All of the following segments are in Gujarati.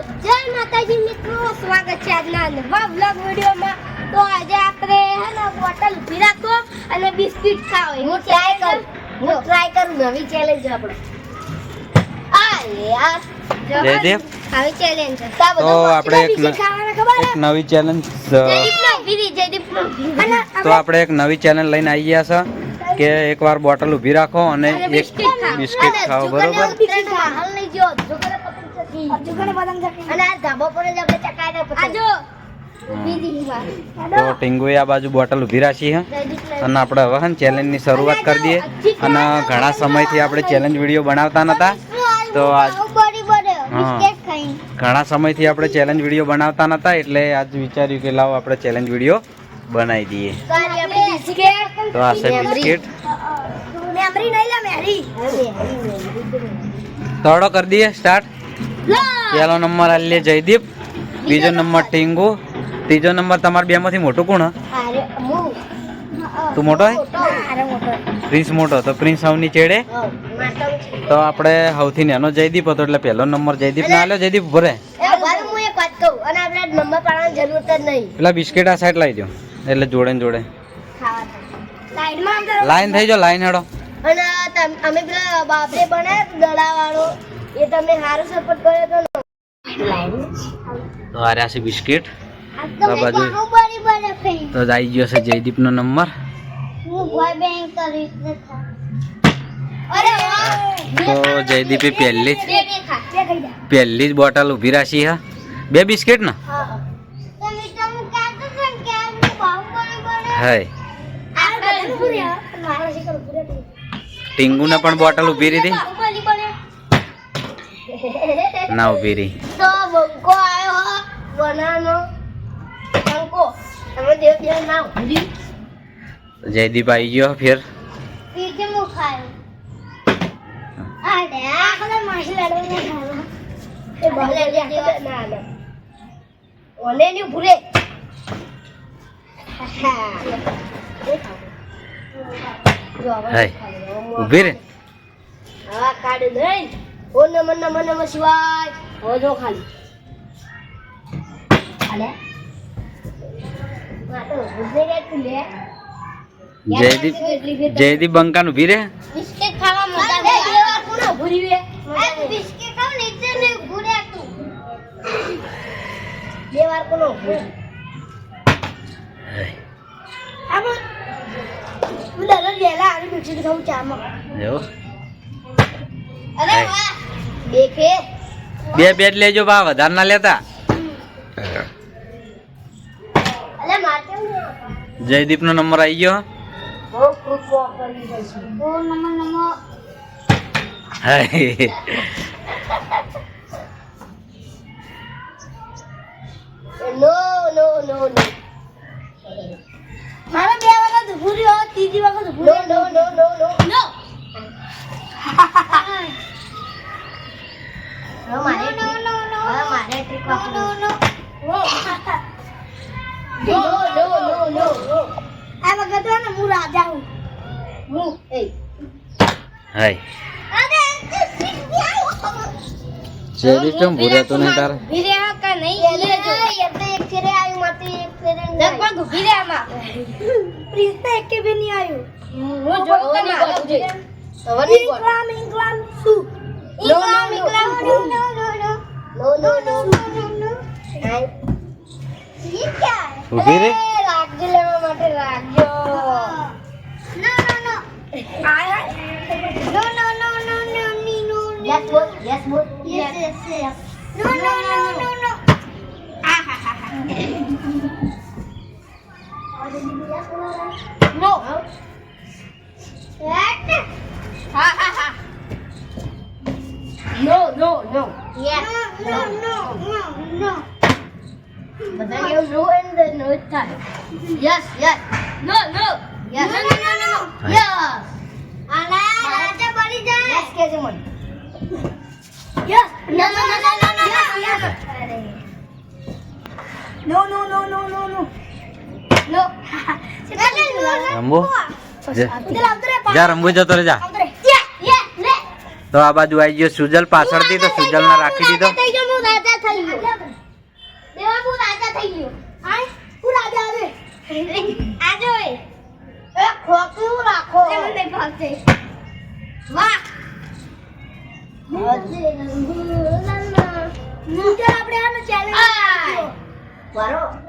જય માતાજી મિત્રો સ્વાગત છે આજના નવા બ્લોગ વિડીયોમાં. તો આજે આપણે હે ને બોટલ ઊભી રાખો અને બિસ્કિટ ખાઓ હું ટ્રાય કરું. હું ટ્રાય કરું નવી ચેલેન્જ આપણે. આ યાર. જયદેવ આવી ચેલેન્જ છે. તા આપણે એક નવી ચેલેન્જ તો આપણે એક નવી ચેલેન્જ લઈને આવી ગયા છે કે એકવાર બોટલ ઊભી રાખો અને એક બિસ્કિટ ખાઓ. બિસ્કિટ ખાઓ બરોબર? તો. ટીંગુએ આ બાજુ બોટલ ઊભી રાખી છે અને આપણે હવે ચેલેન્જની શરૂઆત કરી દઈએ. અને ઘણા સમયથી આપણે ચેલેન્જ વીડિયો બનાવતા નહોતા તો આજ ઘણા સમયથી આપણે ચેલેન્જ વીડિયો બનાવતા નહોતા એટલે આજ વિચાર્યું કે લાવો આપણે ચેલેન્જ વીડિયો બનાવી દઈએ. તો આ છે બિસ્કિટ. તળો કરી દઈએ સ્ટાર્ટ પહેલો નંબર આલે જયદીપ બીજો નંબર ટીંગુ ત્રીજો નંબર તમારા બેમાંથી મોટું કોણ તું મોટો હે? પ્રિન્સ મોટો તો પ્રિન્સ સૌની ચેડે તો આપણે સૌથી નાનો જયદીપ હતો એટલે પહેલો નંબર જયદીપ ના આલ્યો જયદીપ ભરે પેલા બિસ્કિટ આ સાઈડ લાવી દો એટલે જોડે ને જોડે. લાઈન થઈ જાઓ લાઈન હેડો. અને અમે પેલા બાપરે બનાવ્યો દડા વાળો એ તમે સારો સપોર્ટ કર્યો તો તો આ રહ્યા છે બિસ્કિટ. તો બાજુ તો આવી ગયો છે જયદીપનો નંબર. તો જયદીપે પહેલી જ પહેલી જ બોટલ ઊભી રાખી હા બે બિસ્કિટ ને? હાય. ટીંગુને પણ બોટલ ઊભી રીધી ના ઊભી રહી તો બંકો આવ્યો બનાનો બંકો તમે દેવ દેવ ના ઊભી જયદીપ આવી ગયો ફેર. પીજે મુ ખાયો અરે આ કદાચ માસી લડવાને ખાવા. એ ભલે લે ના ના. ઓને ની ભૂલે. હાય. ઊભી રે. હા કાઢ નહીં ઓ નમ નમ નમ શિવાય. હો જો ખાલી. અલે જયદીપ ખાવા કોનો ભૂરી આમ ઉલા લે બે બેડ લેજો બા વધારે ના લેતા. જયદીપ નો નંબર આવી ગયો. નો નો નો નો મારા બે વખત ભૂર્યો ત્રીજી વખત ભૂર્યો નો નો નો નો નો જેડી કેમ ભૂર્યા નહીં તારે ભીરે હકા નહીં લે જો એટલે એક ફેરે આયું માતે એક ફેરે લગભગ ભીરે આમાં પ્રિન્સ તો એક કે નહીં આયું હું જો કને બોલું સવરની કોણ ઇન્ગ્રામ ઇન્ગ્રામ સુ ઇન્ગ્રામ ઇન્ગ્રામ નો no no no no no no નો ઈ ક્યા ઊભી રે લેવા માટે રાખજો નો નો નો આયા no no no no no no yes બોલ યસ બોલ No, no, no, no, no. no. No, no, no. Yeah. No, no, no, no, no. But then you ruined the note time. Yes, yes. No, no. Yes. No, no, no, no. Yes. Yes. Yes. Yes. Yes. Yes. Yes. Yes. Yes. Yes. Yes. Yes. Yes. Yes. Yes. No, no, no, no, no, no. Yes, yes. No, no, no, no, no, no. No. રમવો જા રમવો જતો રે જા તો આ બાજુ આવી ગયો સુજલ પાછળથી તો સુજલ ને રાખી દીધો રાખો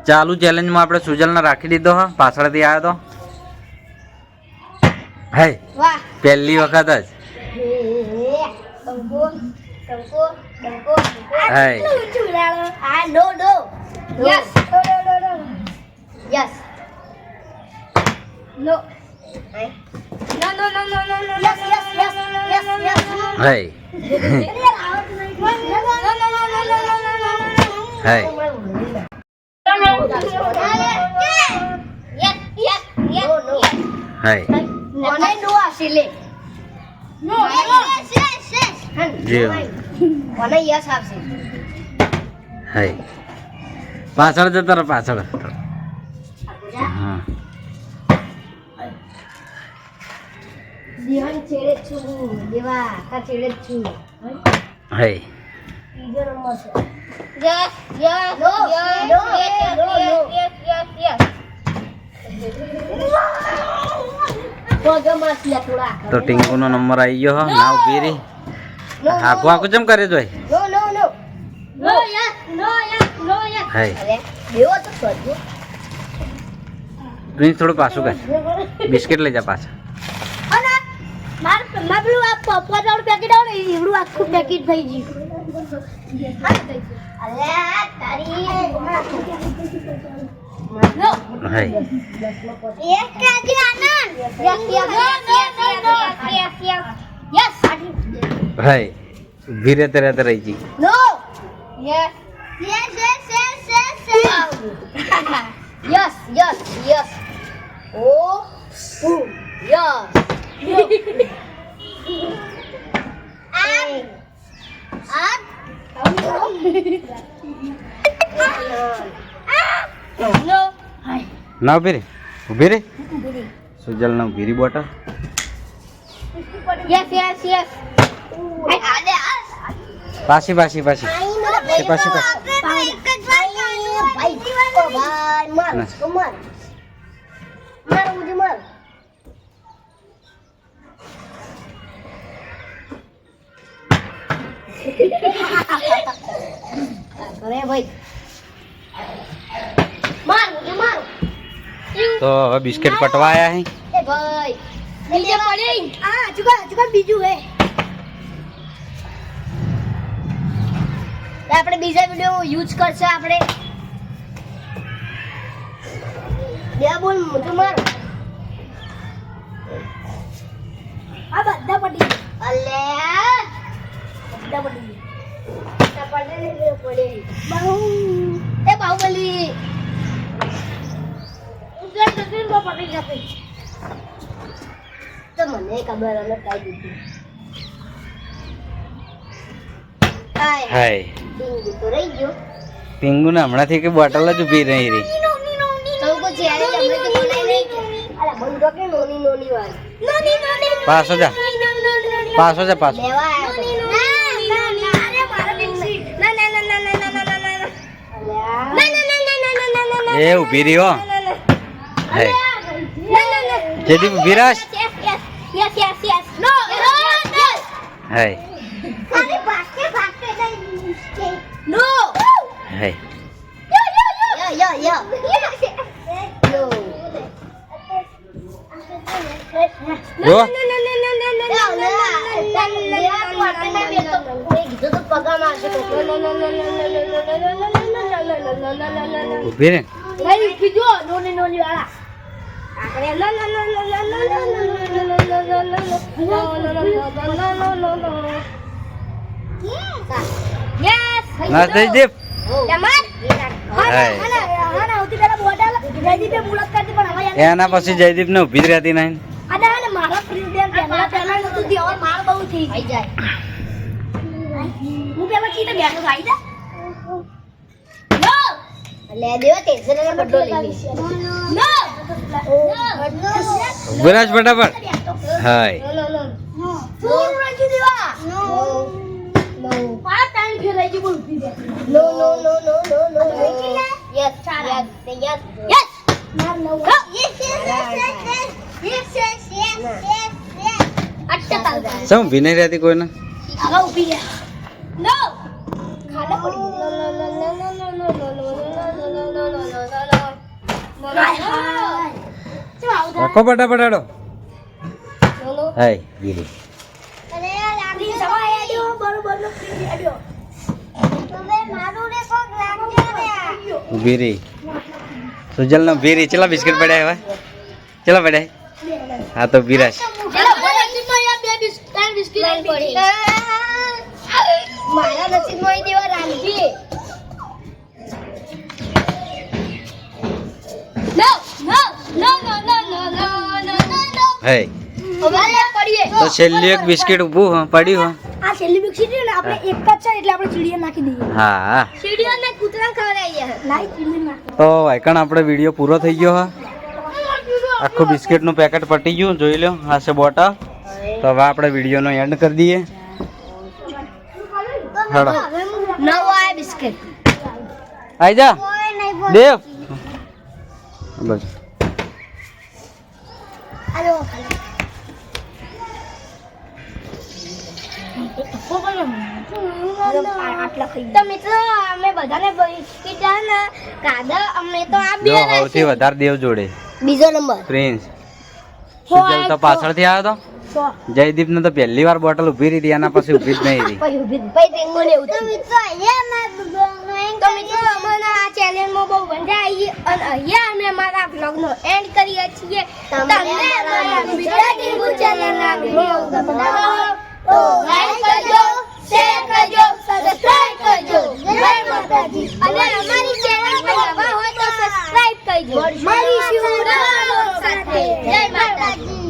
ચાલુ ચેલેન્જમાં આપણે સુજલને રાખી દીધો હા પાછળથી આવ્યો તો. હે પહેલી વખત જ. ડંકો Hey. Hey. Mana dua sile? No, no, yes, yes. જીવ મને યસ આપશે હાય પાછળ જતા રહો પાછળ હા દેવાન છેડે છું હું દેવા આખા છેડે જ છું. હે. બીજો નંબર છે. Yes yes yes yes yes yes તો ટીંકુ નો નંબર આવી ગયો નાવ પીરી. આખું આખું ચમ કરે તો થોડું પાછું કર. બિસ્કિટ લઈ જા પાછા. માર- માર પેલું આ પ- પચાસ પેકેટ આવે ને એવડું આખું પેકેટ થઈ ગયું અરે તારી No. હે Yes, Raji Anand. Yes, yes, yes, yes, yes, yes, yes. હે ઊભી રહેતે રહેતે રહી ગઈ no Yes. Yes, yes, yes, yes, yes. Yes yes yes ઓ ઉ yes No. Nah, beri, biri, sejalan so, beri buat Yes, yes, yes. Ada, pasti, pasti, pasti. Pasti, pasti, pasti. માર તો હવે બિસ્કિટ પટવાયા હે? એ ભાઈ. નીચે પડી. હા, હજુ કર, બીજું હે. આપણે બીજા વિડિયો યુઝ કરશે આપણે. બે બોલ મોટું માર. આ બધા પડી. અલે. બધા પડી એ બાહુબલી હાય પિંગુ ને હમણાંથી કે બોટલ જ ઊભી રહી રહી. પાછો જા. પાછો જા, પાછો. એ ઊભી રહી હો હે જયદીપ ઊભી રાસ હે હે જો ઊભી રે ના, કીજો નોની, નોની વાળા. આપણે લા, લા, લા, એના પછી જયદીપ ને ઊભી જ રહેતી નહીં અને હા ને, મારા પ્રેસિડેન્ટ પહેલા પહેલા વિરાજ ફટાફટ. હાય. શું વિનય રહેતી કોઈને? ઊભી રહ્યા રાખો પટા પટાડો હાય ગીરી. ભીરી સુજલ નો ભીરી ચેલા બિસ્કિટ પડ્યા હવે ચેલા પડ્યા? હા તો બિરાશ. મારા નસીબમાં નો no, no, no, no, no, no, no, no, no. હે. હવે પડીએ. તો છેલ્લી એક બિસ્કિટ ઊભું હા પડ્યું આ છેલ્લી બિસ્કિટ છે ને આપણે એક જ છે એટલે આપણે ચીડીએ નાખી દઈએ. હા. હા ને કૂતરા ખવડાવીએ લાઈ ચીડી નાખ. તો વાયકણ આપણે વીડિયો પૂરો થઈ ગયો હા. આખું બિસ્કિટનું પેકેટ પટી ગયું જોઈ લો આ છે બોટલ. તો હવે આપણે વિડીયોનો એન્ડ કરી દઈએ. હેડો નવો આ બિસ્કિટ. આઈ જા. કોઈ નહીં બોલ દેવ. બસ બીજો નંબર પ્રિન્સ સુજલ તો પાછળથી આવ્યો તો જયદીપ ને તો પહેલી વાર બોટલ ઊભી રહી હતી એના પછી ઊભી જ નહીં રહી બહુ બંધાઈ અને અહીંયા અમે અમારા બ્લોગનો એન્ડ કરીએ છીએ. તમને અમારા ગુજરાતી સાથે. જય માતાજી.